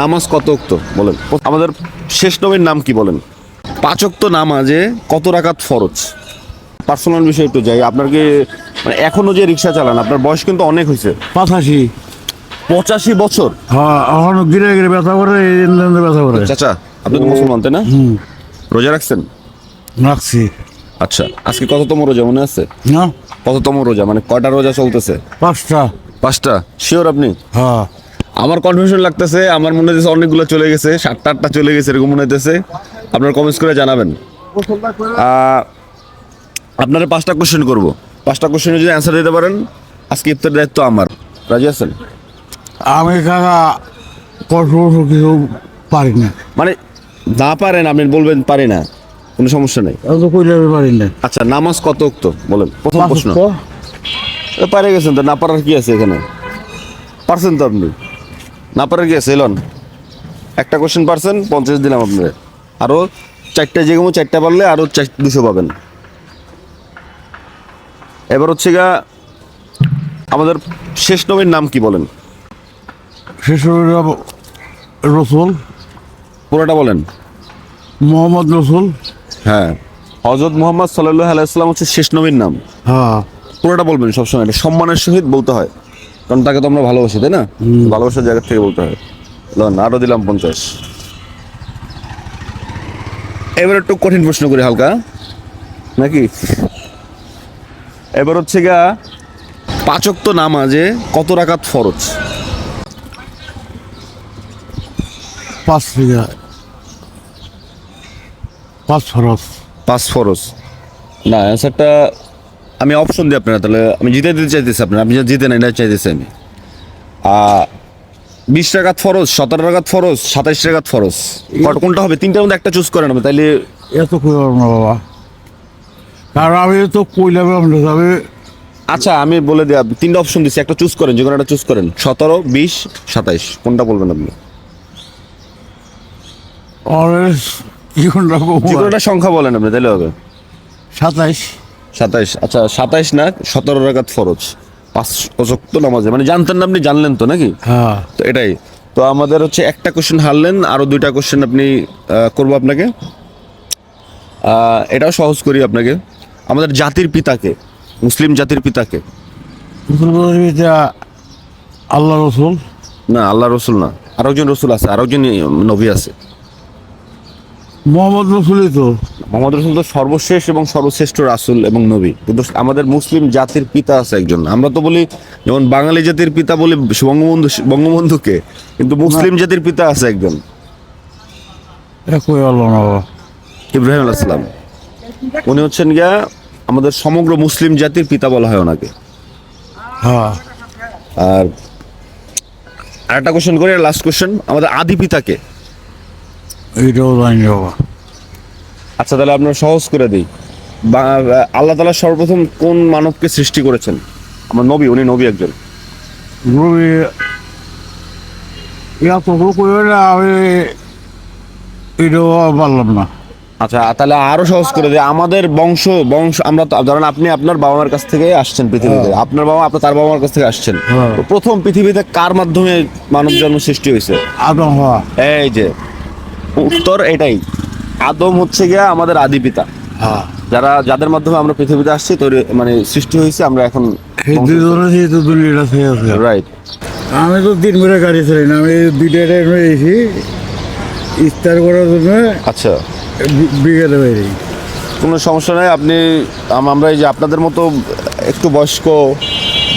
নামাজ কত অক্ত বলেন। আমাদের শেষ নবীর নাম কি বলেন? পাঁচ অক্ত নামাজে কত রাকাত ফরজ? পার্সোনাল বিষয় একটু যাই। আপনার কি মানে এখনও যে রিক্সা চালান আপনার বয়স কিন্তু অনেক হয়েছে পাঁচাশি। পঁচাশি বছর? হ্যাঁ এখন গিরে গিরে ব্যথা করে ব্যথা করে। চাচা আপনি তো মুসলমান তাই না? হুম। রোজা রাখছেন? রাখছি। আচ্ছা আজকে কততম রোজা মনে আছে? না। কততম রোজা? মানে কয়টা রোজা চলতেছে? পাঁচটা। পাঁচটা? শিওর আপনি? হ্যাঁ। আমার কনফিউশন লাগতেছে আমার মনে হচ্ছে অনেকগুলো চলে গেছে সাতটা আটটা চলে গেছে এরকম মনে হচ্ছে আপনার কমেন্টস করে জানাবেন। আপনারা পাঁচটা কোশ্চেন করব। পাঁচটা কোশ্চেনে যদি অ্যান্সার দিতে পারেন আজকে ইফতার দায়িত্ব আমার। রাজি আছেন? আমি কাকা কিছু পারি না। মানে না পারেন আপনি বলবেন পারি না। কোনো সমস্যা নেই। এত কইলে পারি না। আচ্ছা নামাজ কত উক্ত? বলেন প্রথম প্রশ্ন। পারে গেছেন তো না পারার কি আছে এখানে? পারছেন তো আপনি? না পারার আছে এলন একটা কোশ্চেন পারছেন পঞ্চাশ দিলাম আপনার। আরও চারটে যে কোনো চারটা পারলে আরও চার দুশো পাবেন। এবার হচ্ছে গা আমাদের শেষ নবীর নাম কি বলেন? শেষ হইল রসুল। পুরোটা বলেন। মোহাম্মদ রসুল। হ্যাঁ। হজরত মোহাম্মদ সাল্লাহ আলাইসাল্লাম হচ্ছে শেষ নবীর নাম। হ্যাঁ। পুরোটা বলবেন সবসময় সম্মানের সহিত বলতে হয়। কারণ তাকে তো আমরা ভালোবাসি তাই না? ভালোবাসার জায়গা থেকে বলতে হয়। লন আরও দিলাম পঞ্চাশ। এবার একটু কঠিন প্রশ্ন করি হালকা। নাকি? এবার হচ্ছে গা পাচক তো নামাজে কত রাকাত ফরজ? পাঁচ বিঘা পাঁচ খরচ পাঁচ ফরজ। না অ্যান্সারটা আমি অপশন দিই আপনারা তাহলে আমি জিতে দিতে চাইতেছি আপনার আপনি যা জিতে না এটা চাইতেছি আমি। বিশ টাকাত ফরজ সতেরো টাকাত ফরজ সাতাইশ টাকাত ফরজ কোনটা হবে? তিনটার মধ্যে একটা চুজ করেন আমি তাইলে এত না বাবা। কারণ আমি তো কইলাম আমি আচ্ছা আমি বলে দিই আপনি তিনটা অপশন দিচ্ছি একটা চুজ করেন যে কোনো একটা চুজ করেন। সতেরো বিশ সাতাইশ কোনটা বলবেন আপনি? অলরেজ কি কোনটা সংখ্যা বলেন আপনি তাহলে হবে। সাতাইশ। সাতাইশ আচ্ছা সাতাইশ না সতেরো টাকাত ফরজ। পাঁচ অজক্ত নামাজে মানে জানতেন না আপনি জানলেন তো নাকি? হ্যাঁ। তো এটাই। তো আমাদের হচ্ছে একটা কোশ্চেন হারলেন আরও দুইটা কোশ্চেন আপনি করব আপনাকে। এটাও সহজ করি আপনাকে। আমাদের জাতির পিতাকে মুসলিম জাতির পিতাকে। আল্লাহ রসুল? না আল্লাহ রসুল না। আরও একজন রসুল আছে আরও একজন নবী আছে। মোহাম্মদ রসুলই তো। মোহাম্মদ রসুল তো সর্বশেষ এবং সর্বশ্রেষ্ঠ রাসুল এবং নবী। কিন্তু আমাদের মুসলিম জাতির পিতা আছে একজন। আমরা তো বলি যেমন বাঙালি জাতির পিতা বলি বঙ্গবন্ধু বঙ্গবন্ধুকে কিন্তু মুসলিম জাতির পিতা আছে একজন। ইব্রাহিম আলাইসালাম উনি হচ্ছেন গিয়া আমাদের সমগ্র মুসলিম জাতির পিতা বলা হয় ওনাকে। হ্যাঁ। আর আরেকটা কোশ্চেন করি লাস্ট কোশ্চেন আমাদের আদি পিতাকে। এইটাও জানি বাবা। আচ্ছা তাহলে আপনার সহজ করে দিই। আল্লাহ তালা সর্বপ্রথম কোন মানবকে সৃষ্টি করেছেন? আমার নবী উনি নবী একজন। ইয়া তো না আমি এটাও পারলাম না। আচ্ছা তাহলে আরও সহজ করে দিই। আমাদের বংশ বংশ আমরা ধরেন আপনি আপনার বাবা মার কাছ থেকে আসছেন পৃথিবীতে। আপনার বাবা আপনার তার বাবা মার কাছ থেকে আসছেন। হ্যাঁ। প্রথম পৃথিবীতে কার মাধ্যমে মানব জন্ম সৃষ্টি হয়েছে? আদম হওয়া এই যে উত্তর এটাই। আদম হচ্ছে গিয়া আমাদের আদি পিতা। হ্যাঁ। যারা যাদের মাধ্যমে আমরা পৃথিবীতে আসছি তৈরি মানে সৃষ্টি হয়েছে আমরা এখন রাইট আমি তো দিন ভরে গাড়ি চালাই না আমি দুইটা টাইমে এসি ইস্তার করার জন্য আচ্ছা। বিকেলে বাইরে কোনো সমস্যা নাই আপনি আমরা এই যে আপনাদের মতো একটু বয়স্ক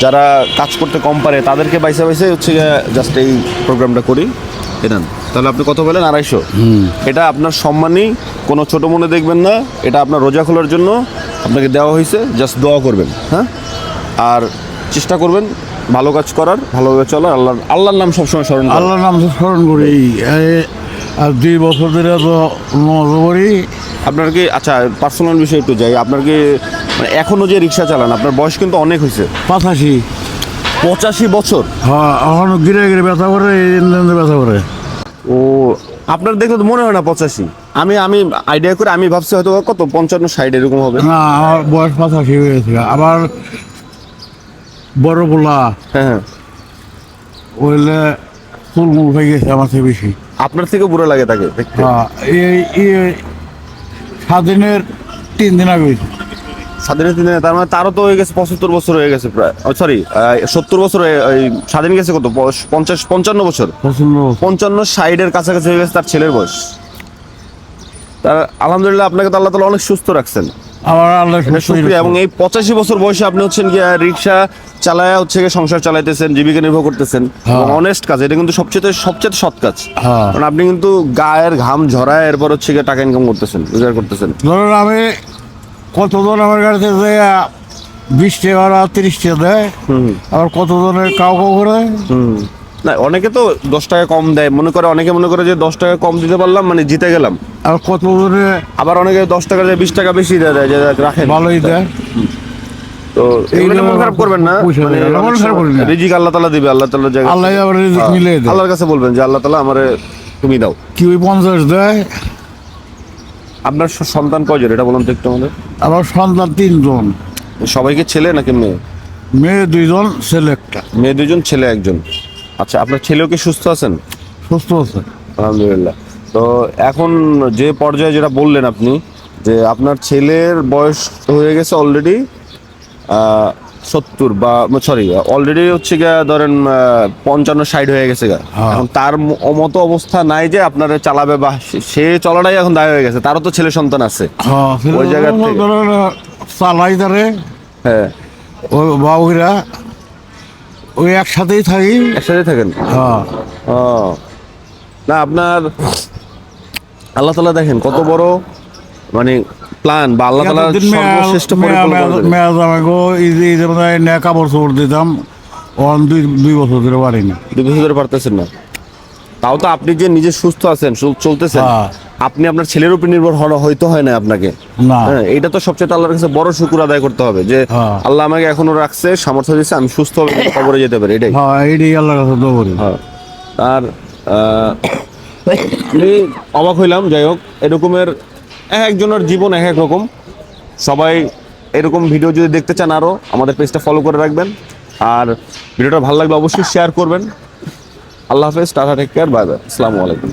যারা কাজ করতে কম পারে তাদেরকে বাইসে বাইসে হচ্ছে জাস্ট এই প্রোগ্রামটা করি। এনান তাহলে আপনি কত বলেন আড়াইশো। এটা আপনার সম্মানই। কোনো ছোট মনে দেখবেন না। এটা আপনার রোজা খোলার জন্য আপনাকে দেওয়া হয়েছে। জাস্ট দোয়া করবেন হ্যাঁ? আর চেষ্টা করবেন ভালো কাজ করার ভালোভাবে চলার। আল্লাহ আল্লাহর নাম সবসময় স্মরণ। আল্লাহর নাম স্মরণ করি। আর দুই বছর ধরে তো করি আপনার কি আচ্ছা পার্সোনাল বিষয় একটু যাই। আপনার কি মানে এখনও যে রিক্সা চালান আপনার বয়স কিন্তু অনেক হয়েছে। পাঁচাশি। পঁচাশি বছর? হ্যাঁ এখন গিরে গিরে ব্যথা করে ব্যথা করে। ও আপনার দেখলে তো মনে হয় না পঁচাশি। আমি আমি আইডিয়া করে আমি ভাবছি হয়তো কত পঞ্চান্ন ষাট এরকম হবে। না আমার বয়স পাঁচাশি হয়েছে। আবার বড় পোলা হ্যাঁ হ্যাঁ। ওইলে চুল মুল হয়ে গেছে আমার থেকে বেশি। আপনার থেকে বুড়ো লাগে তাকে দেখতে। হ্যাঁ এই এই স্বাধীনের তিন দিন আগে হয়েছে। স্বাধীনের দিনে তার মানে তারও তো হয়ে গেছে পঁচাত্তর বছর হয়ে গেছে প্রায়। সরি সত্তর বছর স্বাধীন গেছে কত? পঞ্চাশ পঞ্চান্ন বছর? পঞ্চান্ন কাছাকাছি হয়ে গেছে তার ছেলের বয়স। তার আলহামদুলিল্লাহ আপনাকে তো আল্লাহ তালা অনেক সুস্থ রাখছেন। আমার আল্লাহ শুক্রিয়া এবং এই পঁচাশি বছর বয়সে আপনি হচ্ছেন গিয়ে রিক্সা চালায়া হচ্ছে গিয়ে সংসার চালাইতেছেন জীবিকা নির্ভর করতেছেন। হ্যাঁ। অনেস্ট কাজ এটা কিন্তু সবচেয়ে সবচেয়ে সৎ কাজ। হ্যাঁ। কারণ আপনি কিন্তু গায়ের ঘাম ঝরায় এরপর হচ্ছে গিয়ে টাকা ইনকাম করতেছেন রোজগার করতেছেন। ধরুন আমি কতজন আমার গাড়িতে যে বিশ টাকা আর তিরিশ টাকা দেয় আবার কতজনের কাউ কাউ করে? হুম। না অনেকে তো দশ টাকা কম দেয়। মনে করে অনেকে মনে করে যে দশ টাকা কম দিতে পারলাম মানে জিতে গেলাম। আর কত কতজনে আবার অনেকে দশ টাকা দেয় বিশ টাকা বেশি দিয়ে দেয় যে রাখে ভালোই দেয়। তো এগুলো মন খারাপ করবেন না। মানে খারাপ। রিজিক আল্লাহ তালা দিবে আল্লাহ তালা জায়গা আল্লাহ আবার রিজিক মিলিয়ে দেয়। আল্লাহর কাছে বলবেন যে আল্লাহ তালা আমারে তুমি দাও। কি ওই পঞ্চাশ দেয় আপনার সন্তান কয়জন? এটা বলুন তো একটু আমাদের। আমার সন্তান তিনজন। সবাইকে ছেলে নাকি মেয়ে? মেয়ে দুইজন ছেলে একটা। মেয়ে দুজন ছেলে একজন। আচ্ছা আপনার ছেলেও কি সুস্থ আছেন? সুস্থ আছে। আলহামদুলিল্লাহ। তো এখন যে পর্যায়ে যেটা বললেন আপনি যে আপনার ছেলের বয়স হয়ে গেছে অলরেডি সত্তর বা সরি অলরেডি হচ্ছে গিয়া ধরেন পঞ্চান্ন ষাট হয়ে গেছে গা। হ্যাঁ। এখন তার মতো অবস্থা নাই যে আপনার চালাবে বা সে- চলাটাই এখন দায় হয়ে গেছে। তারও তো ছেলে সন্তান আছে। হ্যাঁ ওই জায়গা চালাই তারে। হ্যাঁ। ওই বাবুরা ওই একসাথেই থাকি। একসাথে থাকেন? হ্যাঁ। না আপনার আল্লাহ তালা দেখেন কত বড় মানে প্ল্যান বা আল্লাহ তালা সর্বশ্রেষ্ঠ পরিকল্পনা কাপড় চোপড় দিতাম অন দুই দুই বছর ধরে পারিনি। দুই বছর ধরে পারতেছেন না। তাও তো আপনি যে নিজে সুস্থ আছেন চলতেছেন হ্যাঁ। আপনি আপনার ছেলের উপর নির্ভর হয়তো হয় না আপনাকে। হ্যাঁ এটা তো সবচেয়ে আল্লাহর কাছে বড় শুকুর আদায় করতে হবে যে হ্যাঁ। আল্লাহ আমাকে এখনও রাখছে সামর্থ্য দিচ্ছে আমি সুস্থ হবে খবরে যেতে পারি এটাই। হ্যাঁ এইটাই আল্লাহর কাছে হ্যাঁ। আর আমি অবাক হইলাম যাই হোক এরকমের এক একজনের জীবন এক এক রকম। সবাই এরকম ভিডিও যদি দেখতে চান আরও আমাদের পেজটা ফলো করে রাখবেন। আর ভিডিওটা ভালো লাগলে অবশ্যই শেয়ার করবেন। আল্লাহ হাফেজ tata take care bye bye আসসালামু আলাইকুম।